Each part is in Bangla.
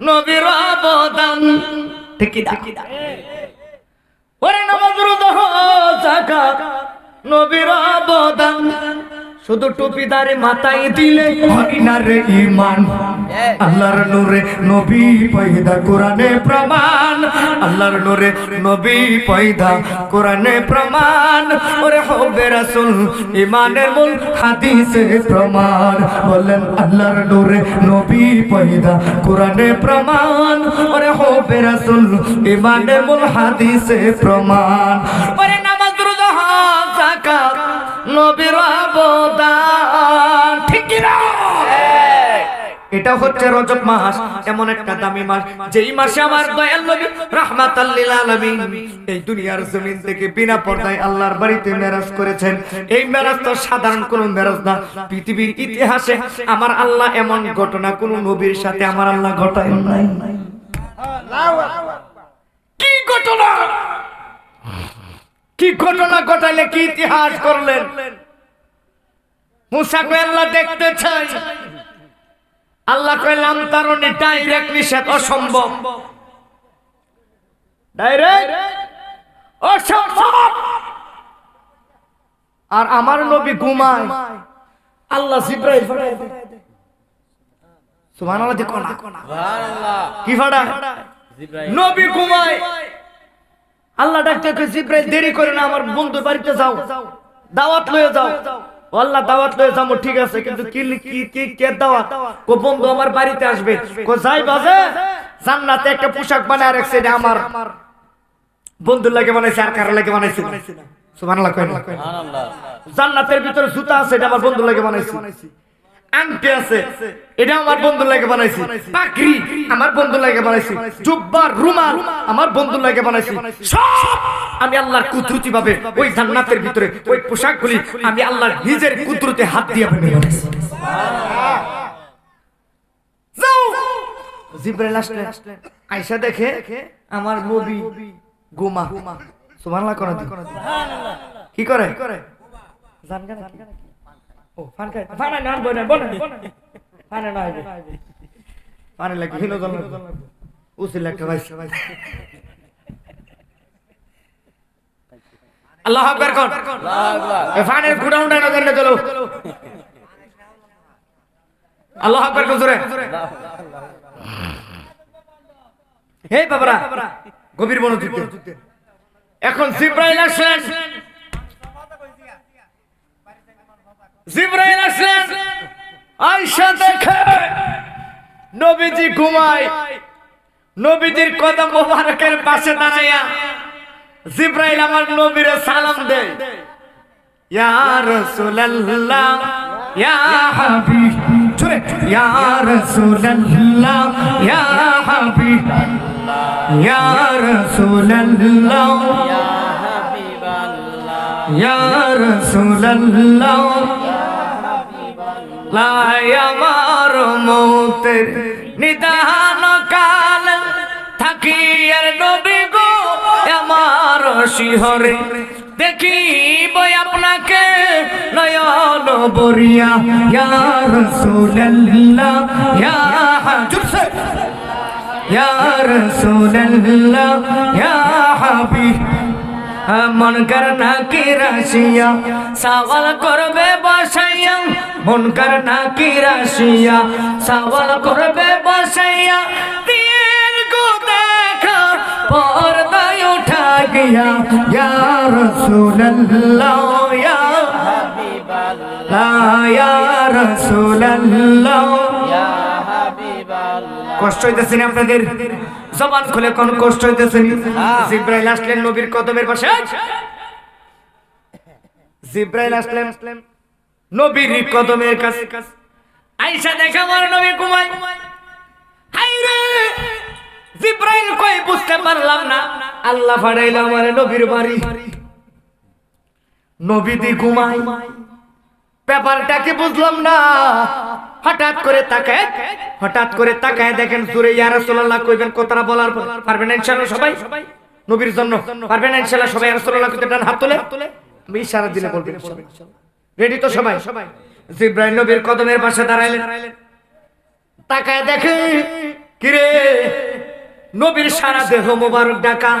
নবীর অবদান। ঠিক কি? ওরে নামাজ রোজা যাকাত নবীর অবদান। শুধু টুপিদারে মাথায় দিলে হয় না ইমান। আল্লাহর নূরে নবী পয়দা, কোরআনে প্রমাণ। আল্লাহর নূরে নবী পয়দা, কোরআনে প্রমাণ। ওরে হবে রাসূল ইমানের মূল, হাদিসে প্রমাণ। বলেন, আল্লাহর নূরে নবী পয়দা, কোরআনে প্রমাণ। ওরে হবে রাসূল ইমানের মূল, হাদিসে প্রমাণ। ওরে নামাজ, রোজা, হজ, যাকাত, নবীর অবদান। ঠিক না এটা হচ্ছে রজব মাস, এমন একটা দামি মাস। যেই মাসে আমার দয়াল নবী রাহমাতাল লিল আলামিন এই দুনিয়ার জমিন থেকে বিনা পর্দায় আল্লাহর বাড়িতে মেরাজ করেছেন। এই মেরাজ তো সাধারণ কোনো মেরাজ না, পৃথিবীর ইতিহাসে আমার আল্লাহ এমন ঘটনা কোন নবীর সাথে আমার আল্লাহ ঘটায় নাই। কি ঘটনা? কি ঘটনা ঘটাইলে কি ইতিহাস করলেন? মুসাকে আল্লাহ দেখতে চাই। আল্লাহ কইলাম তারণে ডাইরেক্ট নিষেধ অসম্ভব। ডাইরেক্ট অসম্ভব! আর আমার নবী ঘুমায়। আল্লাহ জিব্রাইল ফাটায় দেয়। সুবহানাল্লাহ দেখো না। সুবহানাল্লাহ। কি ফাটায়? নবী ঘুমায়। আল্লাহ ডাকতে জিব্রাইল দেরি করে না আমার বন্ধুর বাড়িতে যাও। দাওয়াত লয়ে যাও। আল্লাহ দাওয়াত লয়ে যাব ঠিক আছে কিন্তু কি কি কি কে দাওয়াত? কো বন্ধু আমার বাড়িতে আসবে। কো যাই বাজে? জান্নাতে একটা পোশাক বানায় রাখছে এটা আমার। বন্ধু লাগে বানাইছে আর কার লাগে বানাইছে সুবহানাল্লাহ জান্নাতের ভিতরে জুতা আছে এটা আমার বন্ধু লাগে বানাইছি। আংটি আছে। এটা আমার বন্ধু লাগে বানাইছি। পাকড়ি আমার বন্ধু লাগে বানাইছি। জুব্বার রুমাল আমার বন্ধু লাগে বানাইছি। সব আমি আল্লাহর কুদরতি ভাবে ওই জান্নাতের ভিতরে ওই পোশাকগুলি আমি আল্লাহর নিজের কুদরতে হাত দিয়ে বানিয়ে বানাইছি। যাও। জিব্রাইল আসলেন। আয়েশা দেখে আমার নবী গোমা। সুবহানাল্লাহ করে কি করে? জান গান ও ফান খায় ফান না বনে বনে ফান না আইবে ফান লাগে হিলো দল উসিল একটা ভাই। আল্লাহ আকবার কর। এ ফানের গুডাউনটা না করলে চলো। আল্লাহ আকবার কর জোরে। হে বাবারা গভীর মনোযোগ এখন জিব্রাইল আসলেন। জিব্রাইল আসলেন আয়েশা দেখে। নবীজি ঘুমায়। নবীজির কদম মোবারকের পাশে দাঁড়াইয়া জিব্রাইল আমার নবীরে সালাম দেয়। ইয়া রাসূলুল্লাহ, ইয়া হাবিব। ইয়া রাসূলুল্লাহ, ইয়া হাবিব। ইয়া রাসূলুল্লাহ ইয়া রাসূলুল্লাহ। লাই আমার মৌতের নিদান কাল থাকি আর নবী গো, আমার শিহরে। দেখিব আপনাকে নয়ন বরিয়া, ইয়া রাসূলুল্লাহ, ইয়া জুরসে ইয়া হাবিব। মন করনা কি রাশিয়া, সওয়াল করবে বসাইয়া মুনকার নাকি রাশিয়া? সওয়াল করবে বসাইয়া তীর গো দেখা পর্দায় উঠা গিয়া ইয়া রাসূলুল্লাহ ইয়া হাবিবাল্লাহ ইয়া রাসূলুল্লাহ। কষ্ট হইতেছে আপনাদের? জবান খুলে কোন কষ্ট হইতেছে হ্যাঁ। জিব্রাইল আসলেন নবীর কদমের পাশে। জিব্রাইল আসলেন। নবীর কদমের কাছে। আইসা দেখা আমার নবী ঘুমায়। হাই রে! জিব্রাইল কই বুঝতে পারলাম না। আল্লাহ ফাড়াইলো আমার নবীর বাড়ি। নবী দি ঘুমায়। ব্যাপারটা কি বুঝলাম না। হঠাৎ করে তাকায়, হঠাৎ করে তাকায় দেখেন সুরে ইয়া রাসূলুল্লাহ কইবেন কথাটা বলার পর। পারবেন ইনশাআল্লাহ সবাই? নবীর জন্য। পারবেন ইনশাআল্লাহ সবাই? রাসূলুল্লাহ কইতে ডান হাত তুলে। আমি ইশারা দিলে বলবেন রেডি তো সবাই? সবাই জিব্রাইল নবীর কদমের পাশে দাঁড়াইলেন। তাকায় দেখে, কিরে? নবীর সারা দেহ মোবারক ডাকা।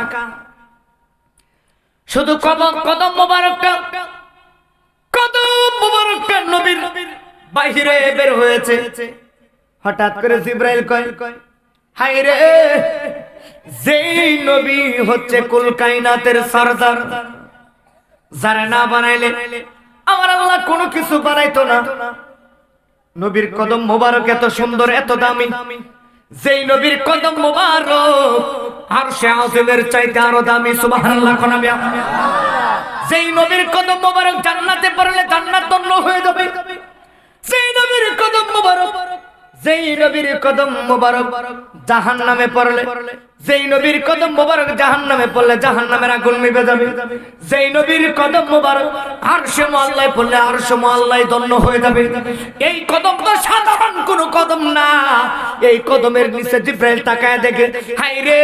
শুধু কদম কদম মোবারকটা কদম মোবারকটা নবীর বাহিরে বের হয়েছে। হঠাৎ করে জিব্রাইল কয় হাই রে, যেই নবী হচ্ছে কুল কাইনাতের সরদার, যারা না বানাইলে আমার আল্লাহ কোনো কিছু বানাইতো না। নবীর কদম মোবারক এত সুন্দর, এত দামি। যেই নবীর কদম মোবারক আর সে আজমের চাইতে আরও দামি, সুবহানাল্লাহ, কোন আমি যেই নবীর কদম মোবারক জান্নাতে পড়লে জান্নাত ধন্য হয়ে যাবে। যেই নবীর কদম মোবারক, যেই নবীর কদম মোবারক জাহান নামে পড়লে যেই নবীর কদম মোবারক জাহান নামে পড়লে জাহান নামের আগুন যাবে। যেই নবীর কদম মোবারক আর পড়লে আর হয়ে যাবে। এই কদম তো সাধারণ কোন কদম না। এই কদমের নিচে জিব্রাইল তাকায় দেখে হাই রে,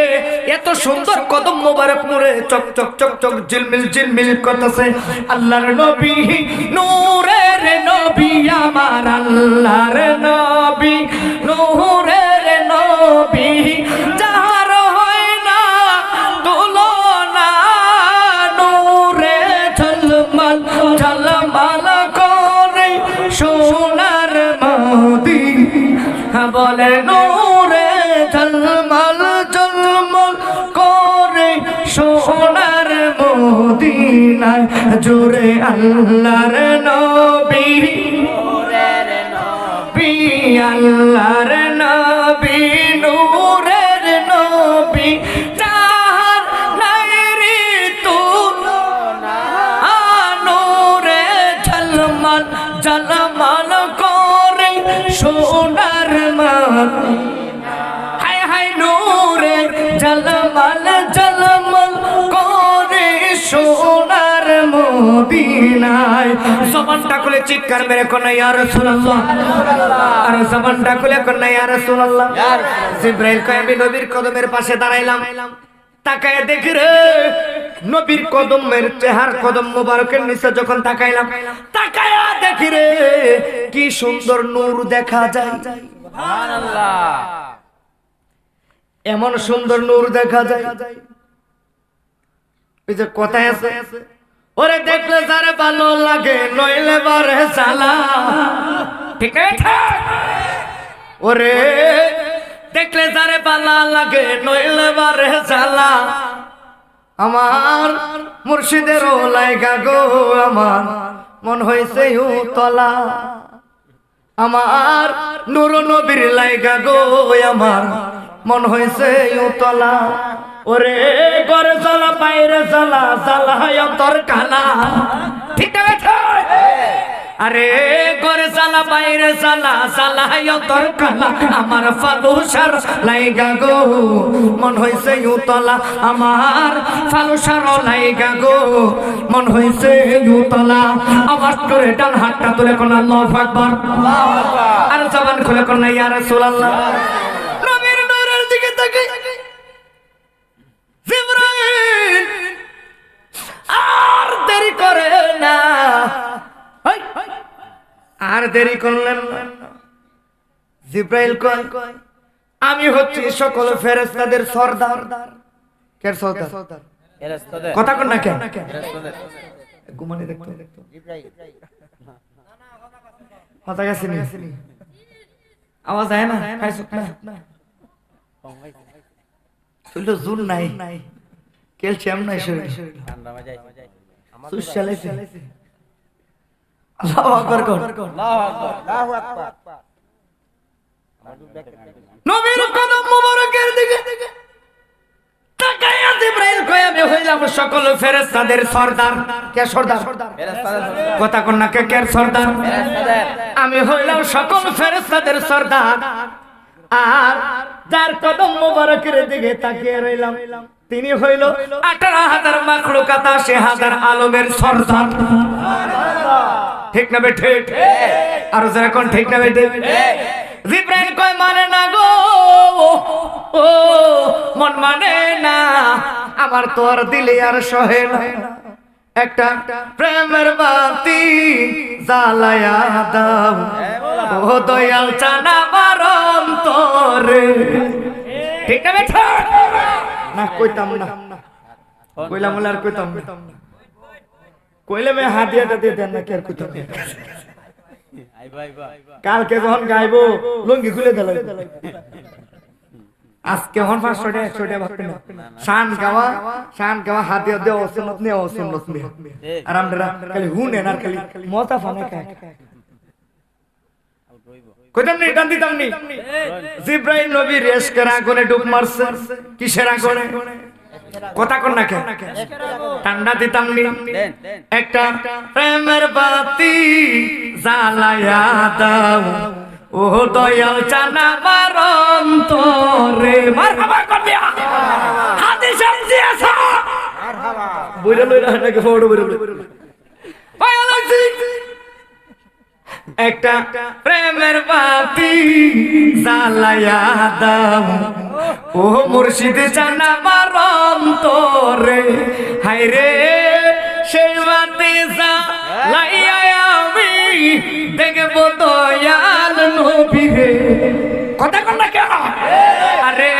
এত সুন্দর কদম মোবারক মুরে চক চক চক চক ঝিলমিল ঝিলমিল করতেছে। আল্লাহর নবী নূরের নবী, আমার আল্লাহর নবী নূরের নবী মদিনায় জোরে আল্লাহর নবী। আল্লাহর নবী। মদিনায় জবানটা খুলে চিৎকার মেরে কোন, ইয়া আর জবানটা খুলে কোন, ইয়া জিব্রাইল কয়, আমি নবীর কদমের পাশে দাঁড়াইলাম। তাকায় দেখি রে, নবীর কদমের চেহার কদম মোবারকের নিচে যখন তাকাইলাম, তাকায় দেখি রে, কি সুন্দর নূর দেখা যায়। এমন সুন্দর নূর দেখা যায়। এই যে কথায় আছে ওরে দেখলে যারে ভালো লাগে, নইলে বারে চালা ঠিক ওরে দেখলে যারে ভালো লাগে, নইলে বারে চালা আমার মুর্শিদের লাইগা গো, আমার মন হয়েছে তলা আমার নুর নবীর লাইগা গো, আমার মন হয়েছে তলা ওরে ঘরে জ্বালা বাইরে জ্বালা হয় অন্তর কালা ঠিক আছে? আরে ঘরে জ্বালা বাইরে জ্বালা হয় অন্তর কালা আমার ফালুসার লাইগা গো মন হয়েছে তলা আমার ফালুসার লাইগা গো মন হয়েছে তলা আওয়াজ করে ডান হাতটা তুলে কোন আল্লাহু আকবার। আর জবান খুলে কোন ইয়া রাসূলুল্লাহ। আর দেরি করলেন না। জিব্রাইল কয় আমি হচ্ছি সকল ফেরেশতাদের সর্দার। কের সর্দার? কথা কন না কেন? ঘুমানি দেখতো। কথা গেছে নি আওয়াজ আয় না? খাইছো না? তুই তো জুন নাই। ক্যালসিয়াম নাই শরীরে। সুস চালাইছে আল্লাহু আকবার কর নবীর কদম মোবারকের দিকে তাকায়া জিবরাইল কয় আমি হইলাম সকল ফেরেশতাদের সর্দার। কে সর্দার? কথা কোন কে কে সর্দার? আমি হইলাম সকল ফেরেশতাদের সর্দার। আর যার কদম মোবারকের দিকে তাকিয়ে রইলাম তিনি হইল আঠারো হাজার মাখলুকাত আশি হাজার আলমের সর্দার। ঠিক না বেঠে আর যারা কোন ঠিক না বেঠে জিব্রাইল কয় মানে না গো, ও, মন মানে না, আমার তোর দিলে আর সহে না। একটা প্রেমের বাতি জ্বালায়া দাও। ও দয়াল, চানা বারণ তোরে ঠিক না বেঠা না কইতাম না। কইলাম আর কইতাম না। কইলে মে হাতিয়াটা দিয়ে দেন না কি আর কইতাম না। কালকে যখন গাইবো লুঙ্গি খুলে দিল। আজকে হন পাঁচশো টাকা একশো টাকা ভাবতে না শান গাওয়া শান গাওয়া হাতে দেওয়া অসন্নত নিয়ে অসন্নত নিয়ে আর আমরা খালি হুনেন আর খালি মজা ফানে খায় কইতাম নি টান দিতাম নি জিব্রাইল নবী রেস করে আগুনে ডুব মারছে। কিসের আগুনে কথা কন না কেন? ঠান্ডা দিতাম নি। একটা প্রেমের বাতি জ্বালায়া দাও। ও দয়াল চানা মারন তোরে মার হাবা হাদিস আমজি আসা বুইরা লইরা নাকি ফটো বুইরা ওই আলাজি একটা প্রেমের বাতি জ্বালায়া দাও। ও মুর্শিদ জানা মারম তোরে। হাই রে, সেই বাতি জ্বালাইয়া আমি দেখব দয়াল নবীরে কথা কন না কেন? আরে,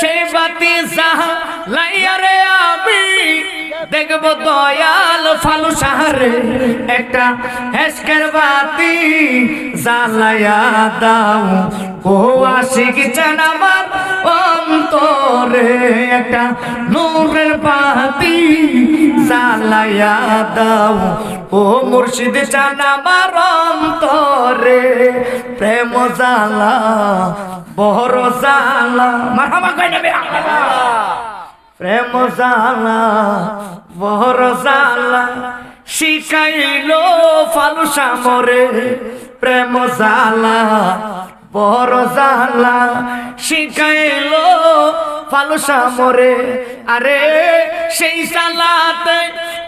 সেই বাতি জ্বালাইয়া রে আমি দেখব দয়াল ফালু সাহারে একটা হেসকের বাতি জ্বালায়া দাও। ও আশিক চান অন্তরে একটা নূরের বাতি জ্বালায়া দাও। ও মুর্শিদ চান অন্তরে প্রেম জ্বালা বড় জ্বালা। মারহাবা কই নেবে প্রেম জালা, বহর জালা, শিখাইল ফালুসা মরে। প্রেম জালা, বহর জালা, শিখাইল ফালুসা মরে। আরে সেই সালাতে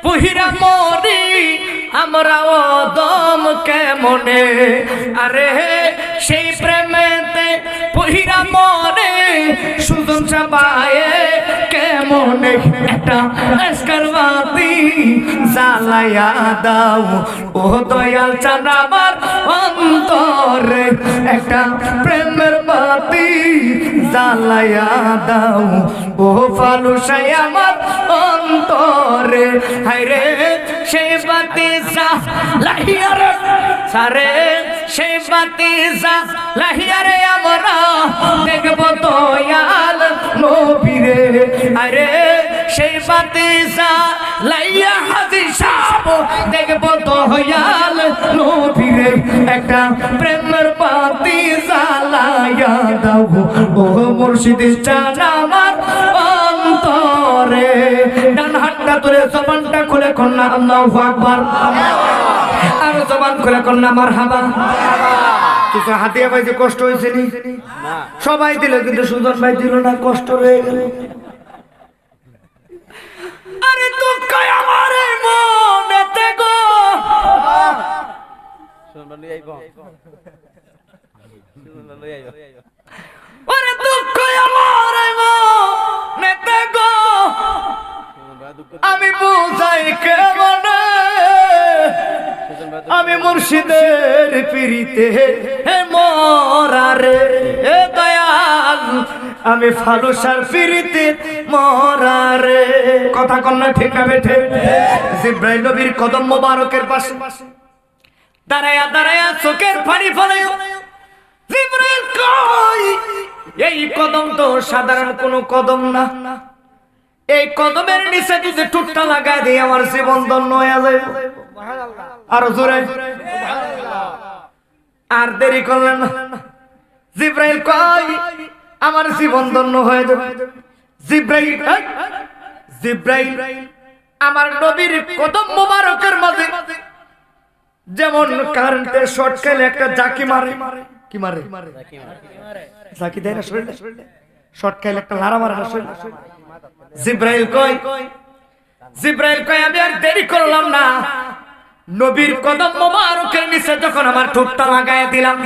পুহিরা মরি, আমরা দম কেমনে? আরে সেই প্রেমেতে পুহিরা মরে, সুজন চাবায়ে কেমনে একটা এসকারবাতি জ্বালায়া দাও। ও দয়াল চান আমার অন্তরে একটা প্রেমের বাতি জ্বালায়া দাও। ও ফালুসাই আমার অন্তরে হাইরে সেই বাতি জ্বালাইয়া সারে সেই বাতি জ্বালাইয়া রে, আমরা দেখব দয়াল। নবীরে। আরে সেই বাতি জ্বালাইয়া হাজি সাপ দেখব দয়াল নবীরে। একটা প্রেমের বাতি জ্বালাইয়া দাও। ও মুর্শিদ চান আমার অন্তরে। ডান হাতটা তুলে জবানটা খুলে কন্যা আল্লাহু আকবার আল্লাহু আকবার। আর জবান খুলে কন্যা মারহাবা। কিছু হাতিয়া পাইছে কষ্ট হয়েছে নি? সবাই দিল কিন্তু সুজন ভাই দিল না কষ্ট রয়ে গেল। আরে দুঃখ আমার মনেতে গো। আরে দুঃখ আমার এই মনেতে গো। আমি বুঝাই কেমন? আমি মুর্শিদের পিড়িতে, হে মরারে, হে দয়াল, আমি ফালুসার পিড়িতে মরারে। কথা কন্যা ঠিক বেঠে? জিব্রাইল নবীর কদম মোবারকের পাশে। দাঁড়ায়া দাঁড়ায়া, চোখের পানি ফলে। জিব্রাইল কই? এই কদম তো সাধারণ কোনো কদম না। এই কদমের নিচে যদি টুকটা লাগাই দিই, আমার জীবন ধন্য হয়ে যাবে। আরও জোরে। আর দেরি করলেন না। জিব্রাইল কই আমার জীবন ধন্য হয়ে যাবে। জিব্রাইল জিব্রাইল, আমার নবীর কদম মোবারকের মাঝে যেমন কারেন্টের শর্ট খেলে একটা জাকি মারে। কি মারে? জাকি দেয় না শরীরে? শর্ট খেলে একটা লারা মারে শরীরে? জিব্রাইল কয়, জিব্রাইল কই আমি আর দেরি করলাম না। নবীর কদম মোবারকের নিচে যখন আমার ঠোঁটটা লাগায় দিলাম!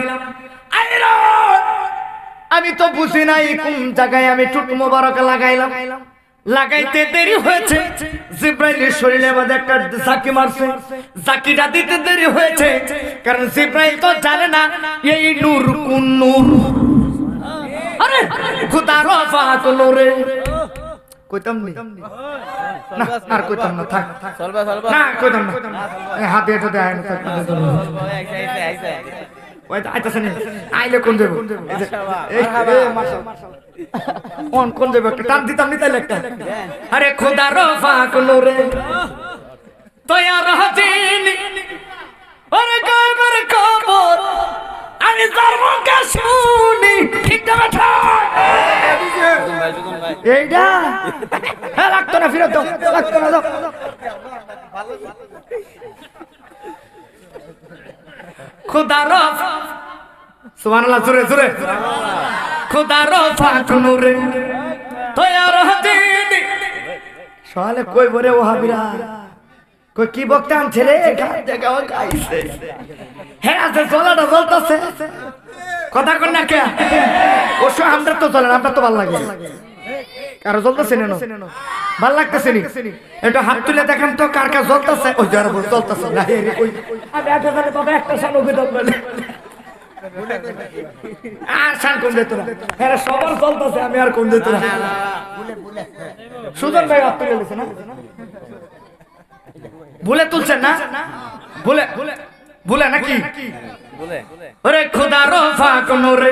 আমি তো বুঝি নাই কোন জায়গায় আমি ঠোঁট মোবারক লাগাইলাম। লাগাইতে দেরি হয়েছে। জিব্রাইলের শরীরে মধ্যে একটা জাকি মারছে। জাকিটা দিতে দেরি হয়েছে। কারণ জিব্রাইল তো জানে না, এই নূর কোন নূর। আরে, খুদার নূরে কইতাম নি? না। আর কইতাম না থাক না কইতাম না। এই হাতে এটা দেয় না থাক। আইলে কোন দেব? মাশাআল্লাহ কোন কোন দেব? একটা টান দিতাম নি তাইলে একটা। আরে খুদার ফাঁক নূরে। তৈয়ার হাজিনি আরে গায়বের খবর। আমি তার মুখে শুনি। ঠিক না এইটা হ্যাঁ লাগতো না ফিরত দাও লাগতো না দাও। খুদার সুবহানাল্লাহ জোরে জোরে। খুদার ফাঁক নূরে তৈয়ার হাজিনি সকালে কই বরে ও হাবিরা কই কি বক্তা আনছে রে? জায়গা গাইছে হ্যাঁ আছে চলাটা চলতেছে। কথা কর না কে? অবশ্য আমরা তো চলেন আমরা তো ভালো লাগে। কারও জ্বলতেছে না ভালো লাগতেছে নি? একটু হাত তুলে দেখেন তো কার কার ওই না। আমি একটা জানে বাবা একটা ওকে আর সান কোন দিত না হ্যাঁ সবার জ্বলতেছে আমি আর কোন দিত না সুজন ভাই হাত তুলে না? ভুলে তুলছেন না? ভুলে ভুলে নাকি? বলে ওরে খুদার ফাঁক নূরে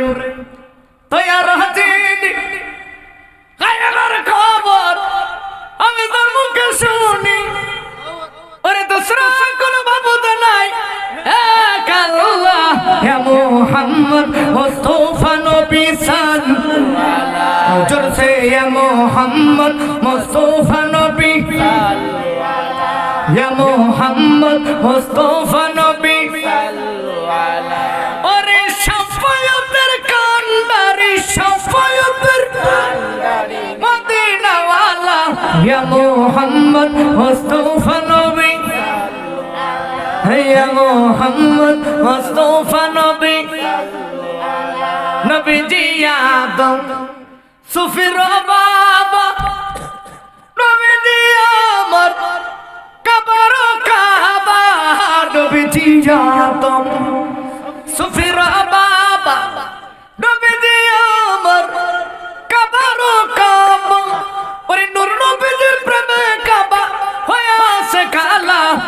তৈয়ার হাজিনি গায়েবের খবর আমি তোর মুখে শুনি। ওরে দোসরা কোন বাবুদ নাই। এক আল্লাহ হে মোহাম্মদ মুস্তাফা নবী সাল্লাল্লাহু জোর সে হে মোহাম্মদ মুস্তাফা নবী। হে মোহাম্মদ মুস্তাফা মুহাম্মদ, মুস্তাফা নবী। ইয়া মুহাম্মদ, মুস্তাফা নবী। নবী জি আদম, সুফির বাবা। নবী জি আমার, কবর কাবা। নবী জি আদম, সুফির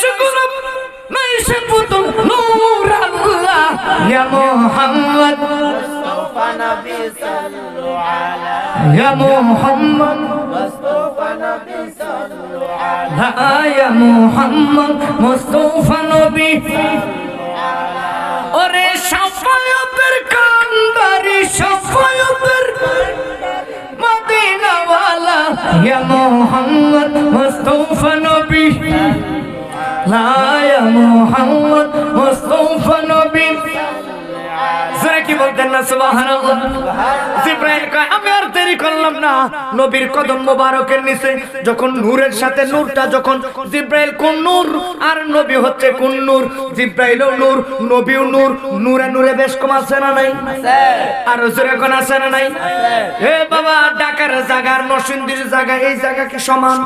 ওরে নয়শো গোলাপ পুতুল নূর আল্লাহ ইয়া মুহাম্মদ। মুস্তাফা নবী সাল্লাল্লাহু ইয়া মুহাম্মদ। মুস্তাফা নবী সাল্লাল্লাহু লা ইয়া মুহাম্মদ, মুস্তাফা নবী। ওরে সাফায়াতের কান্দারি, সাফায়াতের মদিনা ওয়ালা ইয়া মুহাম্মদ, মুস্তাফা নবী। লা মুহাম্মদ নবী। জোরে কি বলতেন না, সুবহানাল্লাহ। জিব্রাইল কয়, আমি আর দেরি করলাম না। নবীর কদম মোবারকের নিচে যখন নূরের সাথে নূরটা যখন জিব্রাইল কোন আর নবী হচ্ছে কোন নূর? জিব্রাইলও নূর, নবীও নূর, নূরে নূরে বেশ নাই? আর জোরে কোন নাই? হে বাবা, ঢাকার জায়গার নরসিংদীর জায়গা, এই জায়গা কি সমান?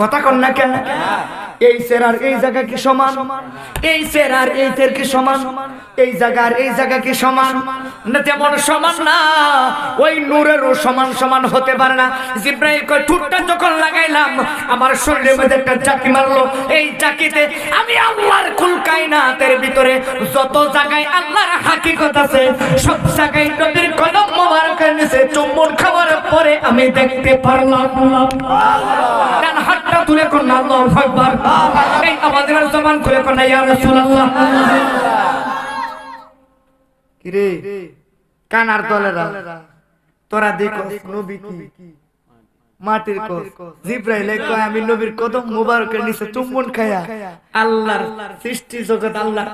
কথা কন না কেন? এই সের আর এই জায়গা কি সমান? এই সের আর এই সের কি সমান? এই জায়গার এই জায়গা কি সমান? না তেমন সমান না, ওই নূরেরও সমান সমান হতে পারে না। জিব্রাইল কয়, ঠুটটা যখন লাগাইলাম, আমার শরীরের মধ্যে একটা চাকি মারলো। এই চাকিতে আমি আল্লাহর কুল কায়নাতের ভিতরে যত জায়গায় আল্লাহর হাকিকত আছে, সব জায়গায় নবীর কদম মোবারকের নিচে চুম্বন খাওয়ার পরে আমি দেখতে পারলাম ডান হাতটা তুলে কোন আল্লাহু আকবার। এই আমাদের জমান খুলে কোন ইয়া রাসূলুল্লাহ। কিরে? কানার দলেরা। তোরা দেখো নবী কি? মাটির কস জিব্রাইল কয় আমি নবীর কদম মুবারকের নিচে চুম্বন খায়া আল্লাহর সৃষ্টি জগৎ আল্লাহ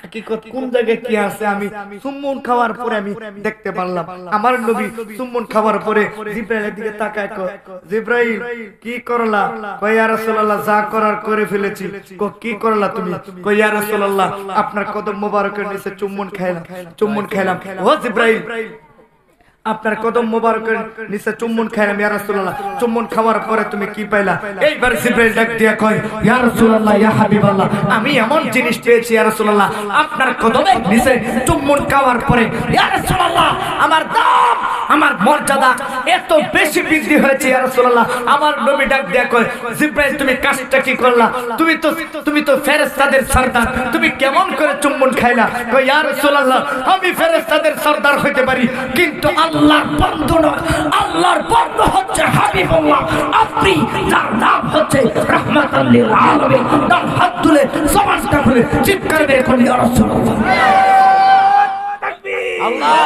হাকিকত কোন জায়গায় কি আছে আমি চুম্বন খাওয়ার পরে আমি দেখতে পারলাম। আমার নবী চুম্বন খাওয়ার পরে জিব্রাইলের দিকে তাকায় কয় জিব্রাইল কি করলা? কয় ইয়া রাসূলুল্লাহ যা করার করে ফেলেছি। কয় কি করলা তুমি? কয় ইয়া রাসূলুল্লাহ আপনার কদম মুবারকের নিচে চুম্বন খাইলাম চুম্বন খাইলাম। ও জিব্রাইল আপনার কদম মোবারকের নিচে চুম্বন খাইলাম ইয়া রাসূলুল্লাহ। চুম্বন খাওয়ার পরে তুমি কি পাইলা? এইবার জিব্রাইল ডাক দিয়া কয়, ইয়া রাসূলুল্লাহ, ইয়া হাবিবাল্লাহ, আমি এমন জিনিস পেয়েছি, ইয়া রাসূলুল্লাহ, আপনার কদমের নিচে চুম্বন খাওয়ার পরে, ইয়া রাসূলুল্লাহ, আমার দাম আমার মর্যাদা এত বেশি বৃদ্ধি হয়েছে আমার নবী ডাক দিয়া কয়, জিব্রাইল, তুমি কাজটা কি করলা? তুমি তো তুমি তো ফেরেশতাদের সর্দার। তুমি কেমন করে চুম্বন খাইলা? কয়, ইয়া রাসূলুল্লাহ, আমি ফেরেশতাদের সর্দার হইতে পারি, কিন্তু আল্লাহর বন্ধু নয়। আল্লাহর বন্ধু হচ্ছে হাবিবুল্লাহ। আপনি যার নাম হচ্ছে হাত তুলে সমাজটা খুলে চিৎকার ইয়া রাসূলুল্লাহ। ইয়া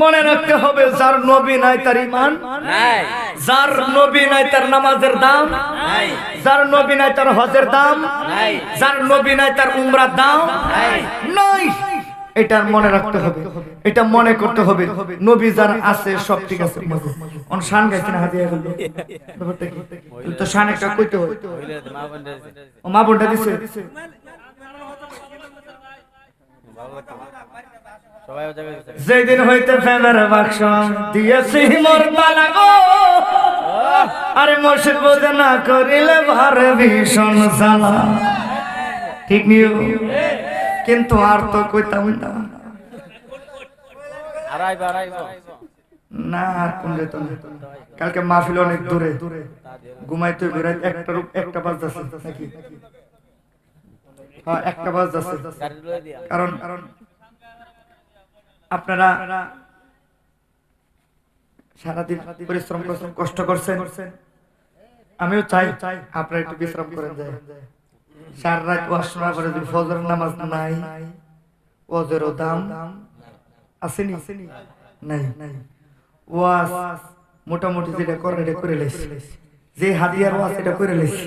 মনে রাখতে হবে যার নবী নাই তার ইমান নাই। যার নবী নাই তার নামাজের দাম নাই। যার নবী নাই তার হজের দাম নাই। যার নবী নাই তার উমরার দাম নাই। নাই। এটা মনে রাখতে হবে এটা মনে করতে হবে নবী যার আছে সব ঠিক আছে। অন শান গাইছে না হাদিয়া গেল তো শান একটা কইতে হবে মা ও মা বোনটা দিছে? যেদিন হইতে ফেমের বাক্স দিয়েছি মোর মালা গো। আরে মসজিদ বোঝে না করিলে ভারে ভীষণ জ্বালা। ঠিক নিও। কিন্তু আর তো কইতাম না। আর কোন যেত কালকে মাহফিল অনেক দূরে। ঘুমাইতে বেড়াই একটা রূপ একটা বাজ যাচ্ছে নাকি? একটা দিয়া কারণ কারণ আপনারা সারাদিন পরিশ্রম করছেন, কষ্ট করছেন। আমিও চাই চাই আপনারা একটু বিশ্রাম করেন সারা রাত ওয়াজ ফজর নামাজ নাই দাম আসেনি? নাই। নাই ওয়াজ মোটামুটি যেটা করে, এটা করে লেছি। যে হাতিয়ার ওয়াজ, এটা করে লেছি।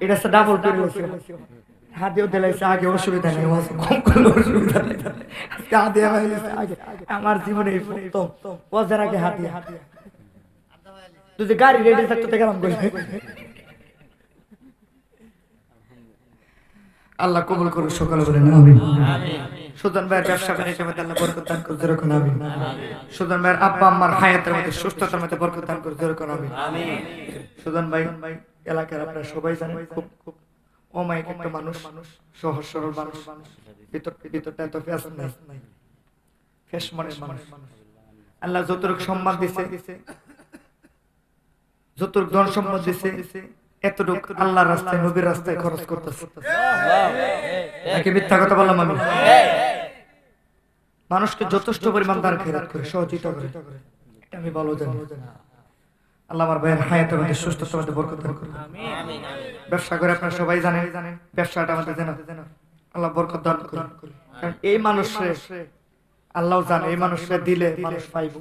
এটা সে ডাবল করে লেছি হাতেও দিলাইছে আগে অসুবিধা নেই কম করলে অসুবিধা নেই। আজকে হাতে হয়ে গেছে আগে আমার জীবনে এই প্রথম ওয়াজের আগে হাতিয়া যদি গাড়ি রেডি থাকতো তো গেলাম করবে আল্লাহ কবুল করুক সকালে বলে না আমিন। সুদান ভাইয়ের ব্যবসা বাণিজ্যের মধ্যে আল্লাহ বরকত দান করে যেরকম আমিন। সুদান ভাইয়ের আব্বা আম্মার হায়াতের মধ্যে সুস্থতার মধ্যে বরকত দান করে যেরকম আমিন। সুদান ভাই ভাই। এলাকার আপনারা সবাই জানেন, খুব খুব অমায়িক একটা মানুষ, সহজ, সরল মানুষ। ভিতর, ভিতরটা এত ফ্যাশন নাই। মানুষ। আল্লাহ সম্মান দিছে ধন সম্পদ দিছে রাস্তায়, নবীর রাস্তায় খরচ করতেছে। নাকি মিথ্যা কথা বললাম আমি? মানুষকে যথেষ্ট পরিমাণ দান খেরাত করে, সহযোগিতা করে। আমি ভালো জানি। আল্লাহ আমার ভাইয়ের বরকত করুন। ব্যবসা করে আপনারা সবাই জানেন জানেন ব্যবসাটা আমাদের জানা আল্লাহ বরকত দান করুন। কারণ এই মানুষে আল্লাহ জানে এই মানুষরা দিলে মানুষ পাইব।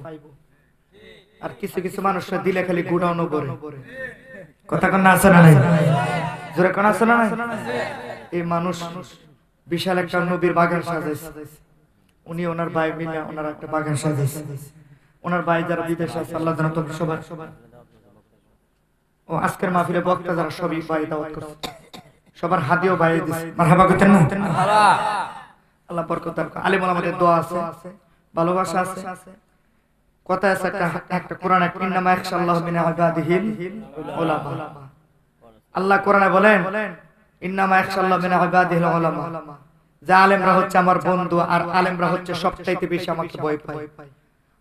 আর কিছু কিছু মানুষরা দিলে খালি গুণানো করে। কথা কোন আছে না নাই? জোরে কোন আছে না নাই? এই মানুষ বিশাল একটা নবীর বাগান সাজাইছে। উনি ওনার ভাই মিলে ওনার একটা বাগান সাজাইছে। ওনার ভাই যারা বিদেশে আছে আল্লাহ জানা তোমরা সবার সবার ও আজকের মাহফিলে বক্তা যারা সবই ভাই দাওয়াত করছে। সবার হাদিও ভাই দিছে। মারহাবা করতেন না? আল্লাহ বরকত আলিম আমাদের দোয়া আছে ভালোবাসা আছে। কথা আছে একটা একটা কোরআন এক ইন্নামা ইয়াখশাল্লাহু মিন ইবাদিহিল উলামা। আল্লাহ কোরআনে বলেন ইন্নামা ইয়াখশাল্লাহু মিন ইবাদিহিল উলামা। যে আলেমরা হচ্ছে আমার বন্ধু আর আলেমরা হচ্ছে সবচাইতে বেশি আমাকে ভয় পায়।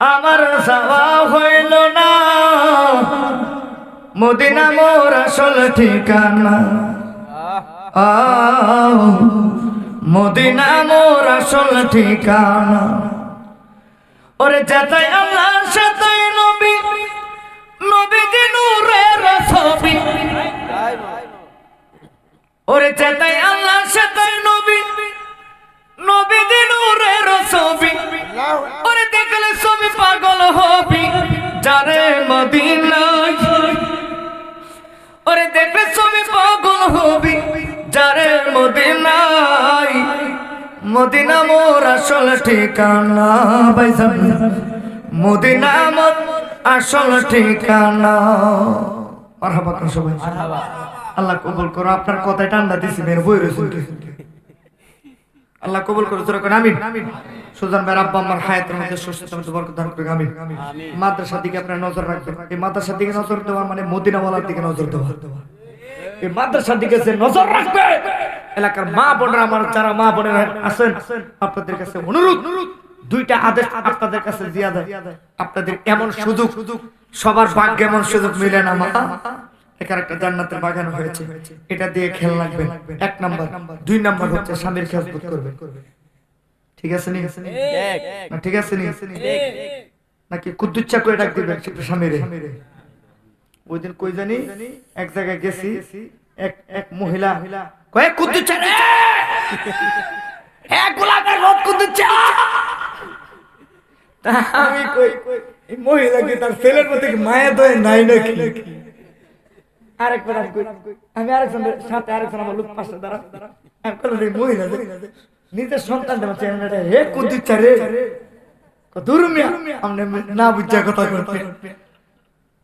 আমার যাওয়া হইল না। মদিনা মোর আসল ঠিকানা। মদিনা মোর আসল ঠিকানা। ওরে যাতাই আল্লাহ সাতাই নবী। নবী নূরের ছবি। ওরে যাতাই যারে মদিনায়। মদিনা মোর আসল ঠিকানা ভাইজান মদিনা মোর আসল ঠিকানা। মারহাবা কোন সবাই? আল্লাহ কবুল করো আপনার কথায় ঠান্ডা দিছি মেরে বই রয়েছে আল্লাহ কবুল করো তোরা কোন আমিন। সুজান ভাই আব্বা আমার হায়াতের মধ্যে সুস্থতার মধ্যে বরকত দান করুক আমিন। মাদ্রাসার দিকে আপনার নজর রাখবেন। এই মাদ্রাসার দিকে নজর দেওয়া মানে মদিনাওয়ালার দিকে নজর দেওয়া। এই মাদ্রাসার দিকে যে নজর রাখবে এলাকার মা বোনেরা আমার যারা মা বোনেরা আছেন আপনাদের কাছে অনুরোধ দুইটা আদেশ আপনাদের কাছে দিয়া দেয়। আপনাদের এমন সুযোগ সবার ভাগ্যে এমন সুযোগ মিলে না মা। এখানে একটা জান্নাতের বাগান হয়েছে। এটা দিয়ে খেয়াল লাগবে। এক নাম্বার। দুই নাম্বার হচ্ছে স্বামীর খেয়াল করবেন ঠিক আছে নি? ঠিক আছে নি? নাকি কুদ্দুচ্চা করে ডাক দিবেন স্বামীরে? ওই দিন কই জানি এক জায়গায় গেছি এক এক মহিলা কয়ে কুদ্দুচ্চা রে এক গোলাপের রোদ তা আমি কই এই মহিলাকে তার ছেলের কি মায়া দয় নাই নাকি? আরেকবার আমি কই আমি সাথে আরেকজন আমার লোক পাশে দাঁড়া আমি কইলাম এই মহিলা নিজের সন্তান দেওয়া চেহারাটা হে কুদ্দুচ্চা রে দূর মিয়া আমনে না বুঝা কথা করতে।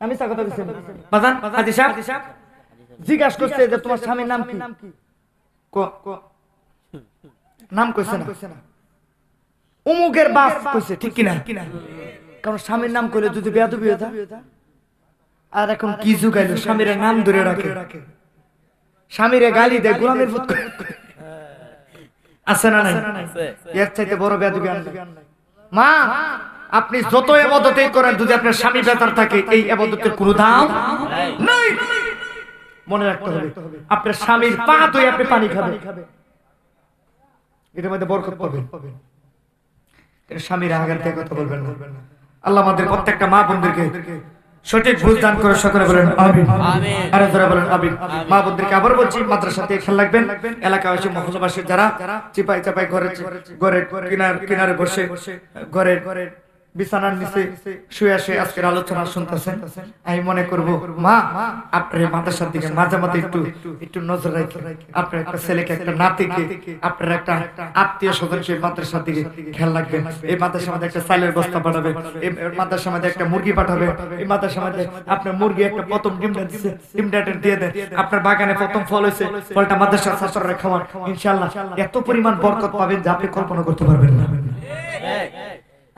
আমি সা কথা কইছি বাজান হাজি সাহেব। জিজ্ঞাসা করছে যে তোমার স্বামীর নাম কি? ক? নাম কইছে না। উমুকের বাস কইছে ঠিক কিনা? কারণ স্বামীর নাম কইলে যদি বেয়াদবি হয়ে আর এখন কি যুগ আইলো স্বামীর নাম ধরে রাখে। স্বামীরে গালি দেয় গোলামের ফুট আছে না নাই? এর চাইতে বড় বেয়াদবি আর মা! আপনি যত এবাদতেই করেন যদি আপনার স্বামী বেতার থাকে এই এবাদতের কোনো দাম নাই। মনে রাখতে হবে আপনার স্বামীর পা ধুয়ে আপনি পানি খাবেন। এটার মধ্যে বরকত পাবেন। স্বামীর আগার থেকে কথা বলবেন না। আল্লাহ আমাদের প্রত্যেকটা মা বোনদেরকে সঠিক ভুল দান করে সকলে বলেন আমিন। আমিন। আরও ধরে বলেন আমিন। মা বোনদেরকে আবার বলছি মাদ্রাসা থেকে খেয়াল রাখবেন। এলাকাবাসী মহল্লাবাসী যারা চিপাই চাপাই ঘরে ঘরে কিনার কিনারে বসে ঘরে ঘরের বিছানার নিচে শুয়ে শুয়ে আজকের আলোচনা শুনতেছেন। আমি মনে করব, মা, আপনার মাদ্রাসার দিকে মাঝে মাঝে একটু একটু নজর রাখি। আপনার একটা ছেলেকে, একটা নাতিকে, আপনার একটা আত্মীয় স্বজনকে এই মাদ্রাসার দিকে খেয়াল রাখবেন। এই মাদ্রাসার মধ্যে একটা চালের বস্তা পাঠাবে এই মাদ্রাসার মধ্যে একটা মুরগি পাঠাবে, এই মাদ্রাসার মধ্যে আপনার মুরগি একটা প্রথম ডিমটা দিচ্ছে ডিমটা দিয়ে দেন। আপনার বাগানে প্রথম ফল হয়েছে, ফলটা মাদ্রাসার ছাত্ররা খাওয়ান। ইনশাআল্লাহ, এত পরিমাণ বরকত পাবেন যা আপনি কল্পনা করতে পারবেন না।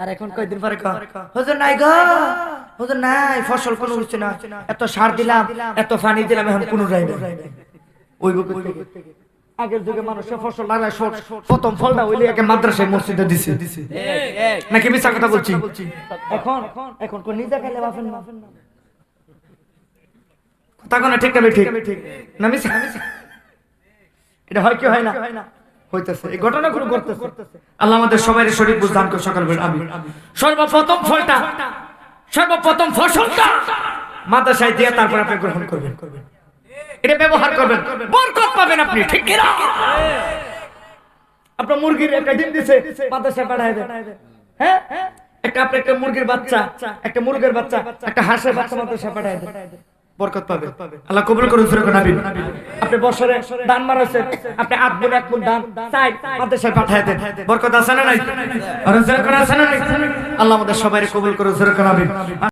আর এখন কয়দিন পরে হুজুর নাই গো। হুজুর নাই ফসল কোনো হচ্ছে না। এত সার দিলাম এত পানি দিলাম এখন কোনো রাই নাই ওই আগের যুগে মানুষের ফসল লাগায় সব প্রথম ফলটা ওইলে আগে মাদ্রাসায় মসজিদে দিছে। নাকি মিছা কথা বলছি? এখন এখন কোন নিজে খেলে বাফেন না। কথা কোন ঠিক না ঠিক। না মিছা এটা হয় কি হয় না? হইতেছে এই ঘটনাগুলো ঘটতেছে। আল্লাহ আমাদের সবাই শরীর বুঝ করে সকাল বেলা সর্বপ্রথম ফলটা সর্বপ্রথম ফসলটা মাদ্রাসায় দিয়ে তারপর আপনি গ্রহণ করবেন। এটা ব্যবহার করবেন। বরকত পাবেন আপনি ঠিক কি আপনার মুরগির একটা ডিম দিছে মাদ্রাসায় পাঠায় দেন। হ্যাঁ? একটা মুরগির বাচ্চা একটা মুরগির বাচ্চা একটা হাঁসের বাচ্চা মাদ্রাসায় পাঠায় দেন। বরকত পাবে। আল্লাহ কবুল করুন সুরকন আমিন আপনি বছরে দান মারাছেন আপনি আট গুণ এক গুণ দান চাই মাদ্রাসায় পাঠায় দেন। বরকত আছে না নাই? আর সুরকন আছে না নাই? আল্লাহ আমাদের সবাই কবুল করুন সুরকন আমিন